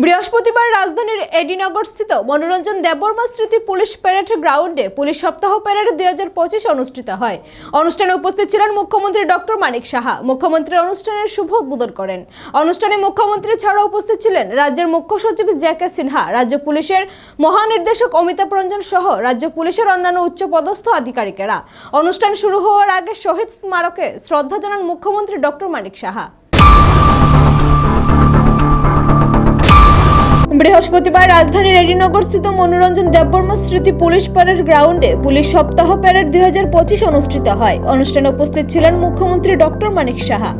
বৃহস্পতিবার রাজধানীর এডিনগর স্থিত মনোরঞ্জন দেববর্মা স্মৃতি পুলিশ প্যারেড গ্রাউন্ডে পুলিশ সপ্তাহ প্যারেড দুই হাজার পঁচিশ অনুষ্ঠিত হয়। অনুষ্ঠানে উপস্থিত ছিলেন মুখ্যমন্ত্রী ডক্টর মানিক সাহা। মুখ্যমন্ত্রী অনুষ্ঠানের শুভ উদ্বোধন করেন। অনুষ্ঠানে মুখ্যমন্ত্রী ছাড়াও উপস্থিত ছিলেন রাজ্যের মুখ্য সচিব জ্যাকে সিনহা, রাজ্য পুলিশের মহানির্দেশক অমিতাভ রঞ্জন সহ রাজ্য পুলিশের অন্যান্য উচ্চপদস্থ আধিকারিকেরা। অনুষ্ঠান শুরু হওয়ার আগে শহীদ স্মারকে শ্রদ্ধা জানান মুখ্যমন্ত্রী ডক্টর মানিক সাহা। বৃহস্পতিবার রাজধানীর এডিনগর স্থিত মনোরঞ্জন দেববর্মা স্মৃতি পুলিশ প্যারেড গ্রাউন্ডে পুলিশ সপ্তাহ প্যারেড দুই হাজার পঁচিশ অনুষ্ঠিত হয়। অনুষ্ঠানে উপস্থিত ছিলেন মুখ্যমন্ত্রী ডক্টর মানিক সাহা।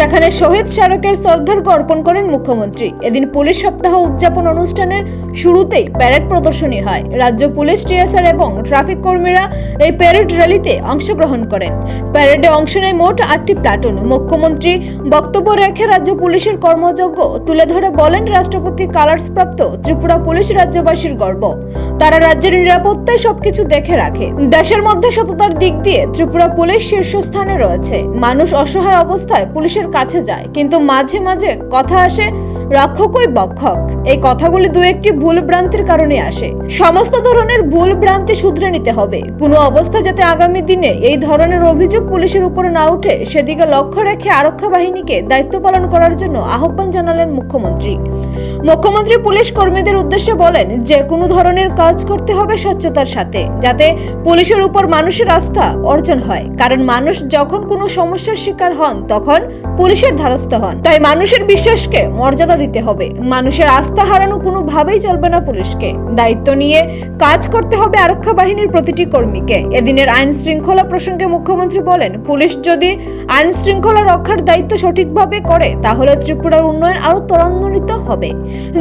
সেখানে শহীদ স্মারকের শ্রদ্ধার্ঘ অর্পণ করেন মুখ্যমন্ত্রী। এদিন পুলিশ সপ্তাহ উদযাপন অনুষ্ঠানের শুরুতেই প্যারেড প্রদর্শনী হয়। রাজ্য পুলিশ, টিএসআর এবং ট্রাফিক কর্মীরা এই প্যারেড র্যালিতে অংশগ্রহণ করেন। প্যারেডে অংশ নেয় মোট আটটি প্লাটুন। মুখ্যমন্ত্রী বক্তব্য রেখে রাজ্য পুলিশের কর্মযজ্ঞ তুলে ধরে বলেন, রাষ্ট্রপতি কালার্স প্রাপ্ত ত্রিপুরা পুলিশ রাজ্যবাসীর গর্ব। তারা রাজ্যের নিরাপত্তায় সবকিছু দেখে রাখে। দেশের মধ্যে সততার দিক দিয়ে ত্রিপুরা পুলিশ শীর্ষস্থানে রয়েছে। মানুষ অসহায় অবস্থায় পুলিশের কাছে যায় কিন্তু মাঝে মাঝে কথা আসে রক্ষকই বক্ষক। এই কথাগুলি দু একটি ভুল ভ্রান্তির কারণে আসে। সমস্ত ধরনের ভুল ভ্রান্তি শুধরে নিতে হবে। কোনো অবস্থা যাতে আগামী দিনে এই ধরনের অভিযোগ পুলিশের উপরে না উঠে, সেদিকে লক্ষ্য রেখে আরক্ষা বাহিনীকে দায়িত্ব পালন করার জন্য আহ্বান জানালেন মুখ্যমন্ত্রী। মুখ্যমন্ত্রী পুলিশ কর্মীদের উদ্দেশ্যে বলেন, যে কোনো ধরনের কাজ করতে হবে স্বচ্ছতার সাথে, যাতে পুলিশের উপর মানুষের আস্থা অর্জন হয়। কারণ মানুষ যখন কোনো সমস্যার শিকার হন, তখন পুলিশের ধারস্থ হন। তাই মানুষের বিশ্বাসকে মর্যাদা দিতে হবে। মানুষের আস্থা হারানো কোনোভাবেই চলবে না পুলিশকে। দায়িত্ব নিয়ে কাজ করতে হবে আরক্ষা বাহিনীর প্রতিটি কর্মীকে। এদিনের আইন শৃঙ্খলা প্রসঙ্গে মুখ্যমন্ত্রী বলেন, পুলিশ যদি আইন শৃঙ্খলা রক্ষার দায়িত্ব সঠিকভাবে করে, তাহলে ত্রিপুরার উন্নয়ন আরও ত্বরান্বিত হবে।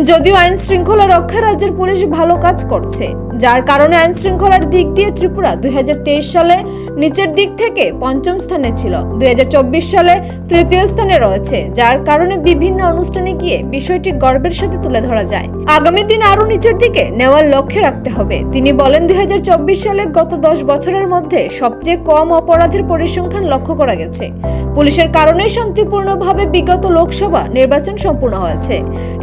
যদিও আইন শৃঙ্খলা রক্ষা রাজ্যের পুলিশ ভালো কাজ করছে। যার কারণে আইন শৃঙ্খলার দিক দিয়ে ত্রিপুরা দুই হাজার তেইশ সালে নিচের দিক থেকে পঞ্চম স্থানে ছিল। দুই হাজার চব্বিশ সালে তৃতীয় স্থানে রয়েছে, যার কারণে বিভিন্ন অনুষ্ঠানে গিয়ে বিষয়টি গর্বের সাথে তুলে ধরা যায়। আগামী দিন আরও নিচের দিকে নেওয়ার লক্ষ্যে রাখতে হবে। তিনি বলেন, দুই সালে গত দশ বছরের মধ্যে সবচেয়ে কম অপরাধের পরিসংখ্যান লক্ষ্য করা গেছে। পুলিশের কারণে শান্তিপূর্ণভাবে বিগত লোকসভা নির্বাচন সম্পূর্ণ হয়েছে।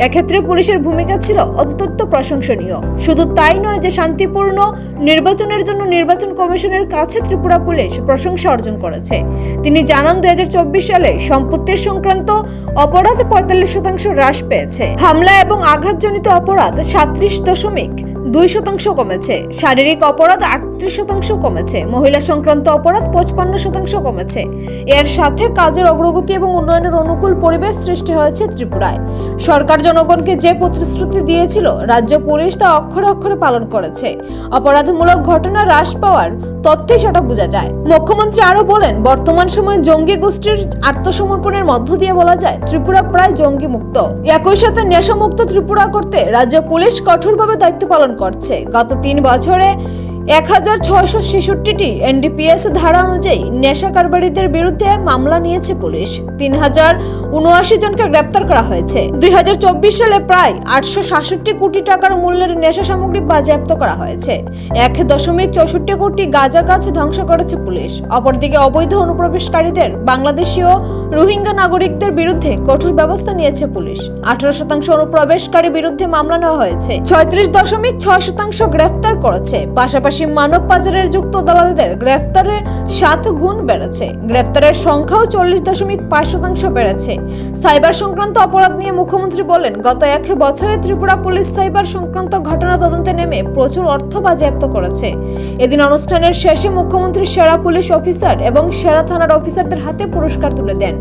এক্ষেত্রে পুলিশের ভূমিকা ছিল অত্যন্ত প্রশংসনীয়। শুধু তাই নয় যে শান্তিপূর্ণ নির্বাচনের জন্য নির্বাচন কমিশনের কাছে ত্রিপুরা পুলিশ প্রশংসা অর্জন করেছে। তিনি জানান, দুই হাজার চব্বিশ সালে সম্পত্তির সংক্রান্ত অপরাধ পঁয়তাল্লিশ শতাংশ হ্রাস পেয়েছে। হামলা এবং আঘাতজনিত অপরাধ সাত্রিশ দশমিক দুই শতাংশ কমেছে। শারীরিক অপরাধ আটত্রিশ শতাংশ কমেছে। মহিলা সংক্রান্ত অপরাধ পঁচপান্ন শতাংশ কমেছে। এর সাথে কাজের অগ্রগতি এবং উন্নয়নের অনুকূল পরিবেশ সৃষ্টি হয়েছে ত্রিপুরায়। সরকার জনগণকে যে প্রতিশ্রুতি দিয়েছিল, রাজ্য পুলিশ তা অক্ষরে অক্ষরে পালন করেছে। অপরাধমূলক ঘটনা হ্রাস পাওয়ার তথ্যেই সেটা বোঝা যায়। মুখ্যমন্ত্রী আরও বলেন, বর্তমান সময়ে জঙ্গি গোষ্ঠীর আত্মসমর্পণের মধ্য দিয়ে বলা যায়, ত্রিপুরা প্রায় জঙ্গি মুক্ত একই সাথে নেশামুক্ত ত্রিপুরা করতে রাজ্য পুলিশ কঠোরভাবে দায়িত্ব পালন করছে। গত তিন বছরে এক হাজার ছয়শো ছেষট্টিটি এনডিপিএস ধারা অনুযায়ী নেশা কারবারিদের বিরুদ্ধে মামলা নিয়েছে পুলিশ। তিন হাজার উনআশি জনকে গ্রেপ্তার করা হয়েছে। দুই হাজার চব্বিশ সালে প্রায় আটশো সাতষট্টি কোটি টাকার মূল্যের নেশা সামগ্রী বাজেয়াপ্ত করা হয়েছে। এক দশমিক চৌষট্টি কোটি গাঁজা গাছ ধ্বংস করেছে পুলিশ। অপরদিকে অবৈধ অনুপ্রবেশকারীদের বাংলাদেশীয় রোহিঙ্গা নাগরিকদের বিরুদ্ধে কঠোর ব্যবস্থা নিয়েছে পুলিশ। আঠারো শতাংশ অনুপ্রবেশকারী বিরুদ্ধে মামলা নেওয়া হয়েছে। ছয়ত্রিশ দশমিক ছয় শতাংশ গ্রেফতার করেছে। পাশাপাশি মানব পাচারের যুক্ত দালালদের গ্রেফতারে সাত গুণ বেড়েছে। গ্রেফতারের সংখ্যাও চল্লিশ দশমিক পাঁচ শতাংশ বেড়েছে। সাইবার সংক্রান্ত অপরাধ নিয়ে মুখ্যমন্ত্রী বলেন, গত এক বছরে ত্রিপুরা পুলিশ সাইবার সংক্রান্ত ঘটনা তদন্তে নেমে প্রচুর অর্থ বাজেয়াপ্ত করেছে। এদিন অনুষ্ঠানের শেষে মুখ্যমন্ত্রী সেরা পুলিশ অফিসার এবং সেরা থানার অফিসারদের হাতে পুরস্কার তুলে দেন।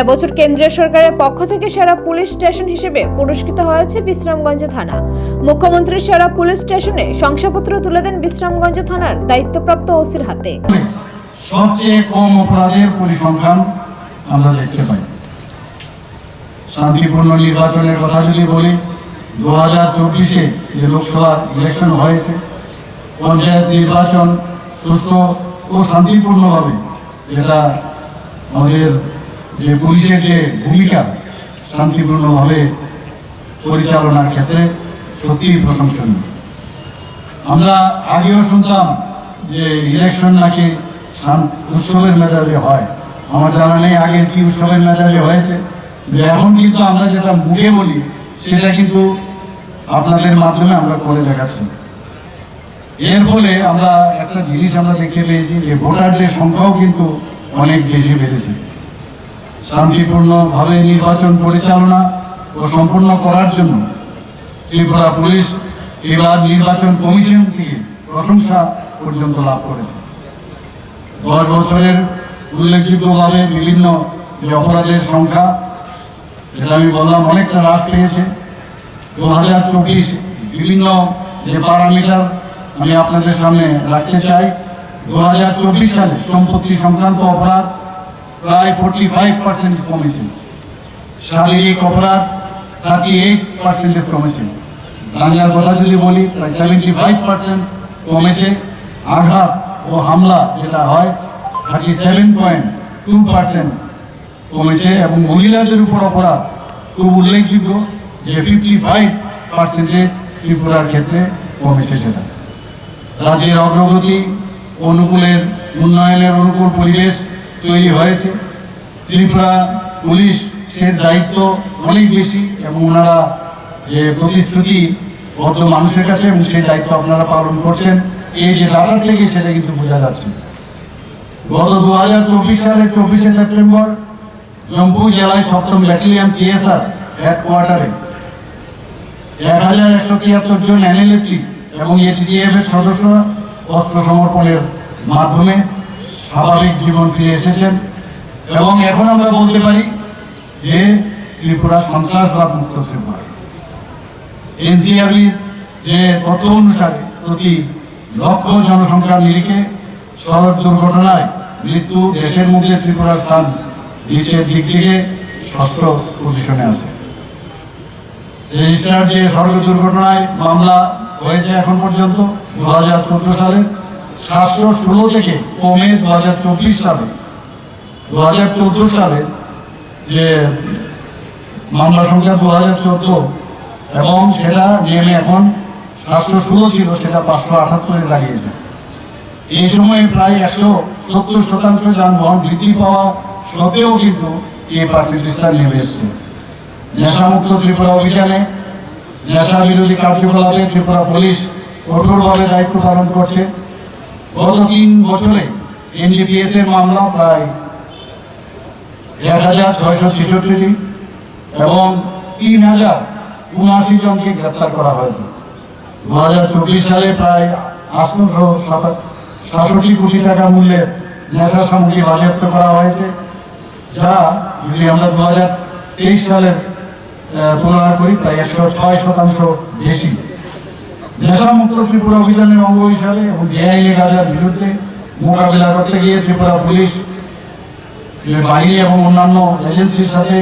এবছর কেন্দ্রীয় সরকারের পক্ষ থেকে সেরা পুলিশ স্টেশন হিসেবে পুরস্কৃত হয়েছে বিশ্রামগঞ্জ থানা। মুখ্যমন্ত্রী সেরা পুলিশ স্টেশনে শংসাপত্র তুলে দেন বিশ্রামগঞ্জ থানার দায়িত্বপ্রাপ্ত ওসির হাতে। সবচেয়ে কম অপরাধের পরিসংখ্যান আমরা দেখতে পাই। শান্তিপূর্ণ নির্বাচনের কথা যদি বলি, দু হাজার চব্বিশে যে লোকসভা ইলেকশন হয়েছে, পঞ্চায়েত নির্বাচন সুষ্ঠু ও শান্তিপূর্ণভাবে যেটা আমাদের যে পুলিশের যে ভূমিকা, শান্তিপূর্ণভাবে পরিচালনার ক্ষেত্রে সত্যিই প্রশংসনীয়। আমরা আগেও শুনতাম যে ইলেকশন নাকি উৎসবের মেজাজে হয়। আমার জানা নেই আগের কি উৎসবের মেজাজে হয়েছে। যে এখন কিন্তু আমরা যেটা মুখে বলি, সেটা কিন্তু আপনাদের মাধ্যমে আমরা করে দেখাচ্ছি। এর ফলে আমরা একটা জিনিস আমরা দেখতে পেয়েছি যে ভোটারদের সংখ্যাও কিন্তু অনেক বেশি বেড়েছে। শান্তিপূর্ণভাবে নির্বাচন পরিচালনা ও সম্পূর্ণ করার জন্য ত্রিপুরা পুলিশ এবার নির্বাচন কমিশন থেকে প্রশংসা পর্যন্ত লাভ করেছে। দশ বছরের উল্লেখযোগ্যভাবে বিভিন্ন যে অপরাধের সংখ্যা, যেটা আমি বললাম, অনেকটা হ্রাস পেয়েছে। দু হাজার চব্বিশ বিভিন্ন যে প্যারামিটার আমি আপনাদের সামনে রাখতে চাই দু হাজার চব্বিশ সালে সম্পত্তি সংক্রান্ত অপরাধ প্রায় ফোর্টি ফাইভ পার্সেন্ট কমেছে। শারীরিক অপরাধ থার্টি এইট পার্সেন্টেজ কমেছে। দাঙ্গার কথা যদি বলি, প্রায় সেভেন্টি ফাইভ পার্সেন্ট কমেছে। আঘাত ও হামলা যেটা হয় thirty seven point two percent কমেছে এবং মহিলাদের উপর অপরাধ খুব উল্লেখযোগ্য যে ফিফটি ফাইভ পার্সেন্টেজ ত্রিপুরার ক্ষেত্রে কমেছে সেটা। রাজ্যের অগ্রগতি, অনুকূলের উন্নয়নের অনুকূল পরিবেশ তৈরি হয়েছে। ত্রিপুরা পুলিশের দায়িত্ব অনেক বেশি এবং ওনারা যে প্রতিশ্রুতি বদ্ধ মানুষের কাছে এবং সেই দায়িত্ব আপনারা পালন করছেন। এই যে ডাটা থেকে সেটা কিন্তু বোঝা যাচ্ছে গত দু হাজার চব্বিশ সালের চব্বিশে সেপ্টেম্বর জম্পুই জেলায় সপ্তম ব্যাটালিয়ন টিএসআর হেডকোয়ার্টারে এক হাজার একশো তিয়াত্তর জন এনএলএফটি এবং এটিডিএফ এর সদস্যরা অস্ত্র সমর্পণের মাধ্যমে স্বাভাবিক জীবন ফিরে এসেছেন। এবং এখন আমরা বলতে পারি যে ত্রিপুরা সন্ত্রাসবাদ মুক্ত ত্রিপুরা। এনসিআরবির যে তথ্য অনুসারে প্রতি লক্ষ জনসংখ্যার নিরিখে সড়ক দুর্ঘটনায় মৃত্যু দেশের মধ্যে ত্রিপুরার স্থান নিচের দিক থেকে ষষ্ঠ পজিশনে আছে। রেজিস্টার যে সড়ক দুর্ঘটনায় মামলা হয়েছে এখন পর্যন্ত দু হাজার চোদ্দ সালে সাতশো ষোলো থেকে কমে দু হাজার চব্বিশ সালে। দু হাজার চোদ্দ সালে যে মামলা সংখ্যা দু হাজার চোদ্দ এবং সেটা নেমে এখন সাতশো ষোলো ছিল, সেটা পাঁচশো আটাত্তরে দাঁড়িয়েছে। এই সময়ে প্রায় একশো সত্তর শতাংশ যানবাহন বৃদ্ধি পাওয়া সত্ত্বেও কিন্তু এই পার্সেন্টেজটা নেমে এসছে। নেশামুক্ত ত্রিপুরা অভিযানে নেশা বিরোধী কার্যকলাপে ত্রিপুরা পুলিশ কঠোরভাবে দায়িত্ব পালন করছে। গত তিন বছরে এনডিপিএস এর মামলা প্রায় এক হাজার ছয়শো ছেষট্টিটি এবং তিন হাজার উনআশি জনকে গ্রেপ্তার করা হয়েছে দু হাজার চব্বিশ সালে প্রায় আটশো সাতষট্টি কোটি টাকা মূল্যের নেশা সামগ্রী বাজেয়াপ্ত করা হয়েছে, যা যদি আমরা দু হাজার তেইশ সালের তুলনা করি, প্রায় একশো ছয় শতাংশ বেশি। নেশামুক্ত ত্রিপুরা অভিযানের অঙ্গ হিসাবে এবং বেআইনি গাজার বিরুদ্ধে মোকাবিলা করতে গিয়ে ত্রিপুরা পুলিশ বাহিনী এবং অন্যান্য এজেন্সির সাথে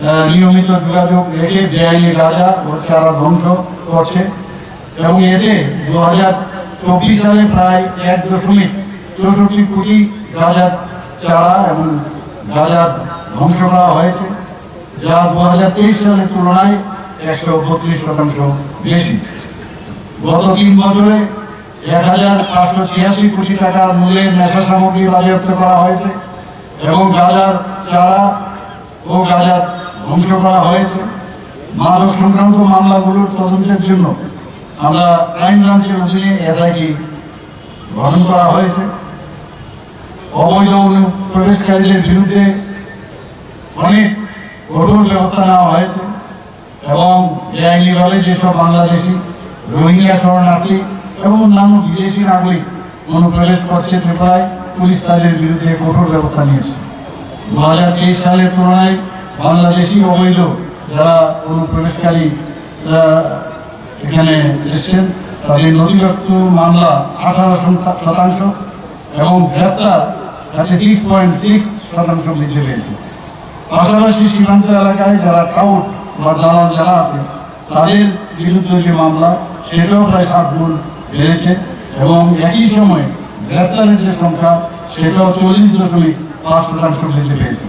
নিয়মিত যোগাযোগ রেখে বেআইনি ও চারা ধ্বংস করছে এবং এতে দু হাজার চব্বিশ সালে প্রায় এক দশমিক চৌষট্টি কোটি গাঁজার চারা এবং গাঁজা ধ্বংস করা হয়েছে, যা দু হাজার তেইশ সালের তুলনায় একশো বত্রিশ শতাংশ বেশি। গত তিন বছরে এক হাজার পাঁচশো ছিয়াশি কোটি টাকার মূল্যের নেশা সামগ্রী বাজেয়াপ্ত করা হয়েছে এবং গাজার চারা ও গাজার ধ্বংস করা হয়েছে। মাদক সংক্রান্ত মামলাগুলোর তদন্তের জন্য আমরা ক্রাইম ব্রাঞ্চের অধীনে এসআইটি গঠন করা হয়েছে। অবৈধ প্রবেশকারীদের বিরুদ্ধে অনেক কঠোর ব্যবস্থা নেওয়া হয়েছে এবং বেআইনিভাবে যেসব বাংলাদেশি রোহিঙ্গা শরণার্থী এবং অন্যান্য বিদেশি নাগরিক অনুপ্রবেশ করছে ত্রিপুরায়, পুলিশ তাদের বিরুদ্ধে কঠোর ব্যবস্থা নিয়েছে। দু হাজার তেইশ সালের তুলনায় বাংলাদেশি অবৈধ যারা অনুপ্রবেশকারী এখানে এসছেন, তাদের নথিভুক্ত মামলা আঠারো শতাংশ এবং গ্রেপ্তার থার্টি সিক্স পয়েন্ট সিক্স শতাংশ বৃদ্ধি পেয়েছে। পাশাপাশি সীমান্ত এলাকায় যারা টাউট বা দালাল যারা আছে, তাদের বিরুদ্ধে যে মামলা, সেটাও প্রায় সাত গুণ বেড়েছে এবং একই সময়ে গ্রেপ্তারের যে সংখ্যা, সেটাও চল্লিশ দশমিক পাঁচ শতাংশ বৃদ্ধি পেয়েছে।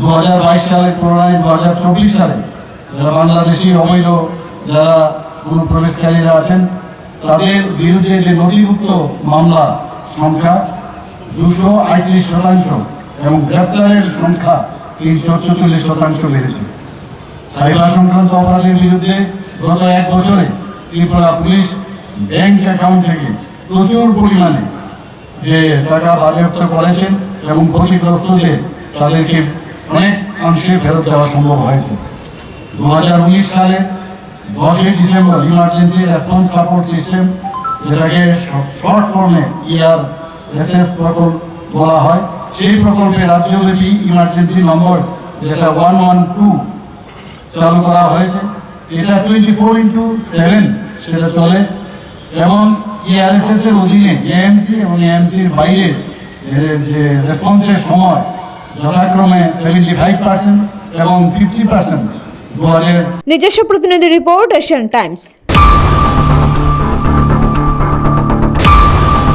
দু হাজার বাইশ সালের তুলনায় দু হাজার চব্বিশ সালে যারা বাংলাদেশি অবৈধ, যারা অনুপ্রবেশকারীরা আছেন, তাদের বিরুদ্ধে যে নথিভুক্ত মামলা সংখ্যা দুশো আটত্রিশ শতাংশ এবং গ্রেপ্তারের সংখ্যা তিনশো চল্লিশ শতাংশ বেড়েছে। সাইবার সংক্রান্ত অপরাধের বিরুদ্ধে গত এক বছরে ত্রিপুরা পুলিশ ব্যাংক অ্যাকাউন্ট থেকে প্রচুর পরিমাণে যে টাকা বাজেয়াপ্ত করেছেন এবং ক্ষতিগ্রস্তদের তাদেরকে অনেক অংশে ফেরত দেওয়া সম্ভব হয়েছে। দু হাজার উনিশ সালে দশই December emergency response support system যেটাকে শর্ট ফর্মে ইয়ার এস এস প্রকল্প বলা হয়, সেই প্রকল্পে রাজ্যব্যাপী ইমার্জেন্সি নম্বর যেটা ওয়ান ওয়ান টু চালু করা হয়েছে। এটা টোয়েন্টি ফোর ইন্টু সেভেন সেটা চলে। এবং ইআরএসএস এর অধীনে এএমসি এবং এএমসির বাইরে যে রেসপন্সের সময় যথাক্রমে সেভেন্টি ফাইভ পার্সেন্ট এবং ফিফটি পার্সেন্ট দু হাজার নিজস্ব প্রতিনিধি রিপোর্ট এশিয়ান টাইমস।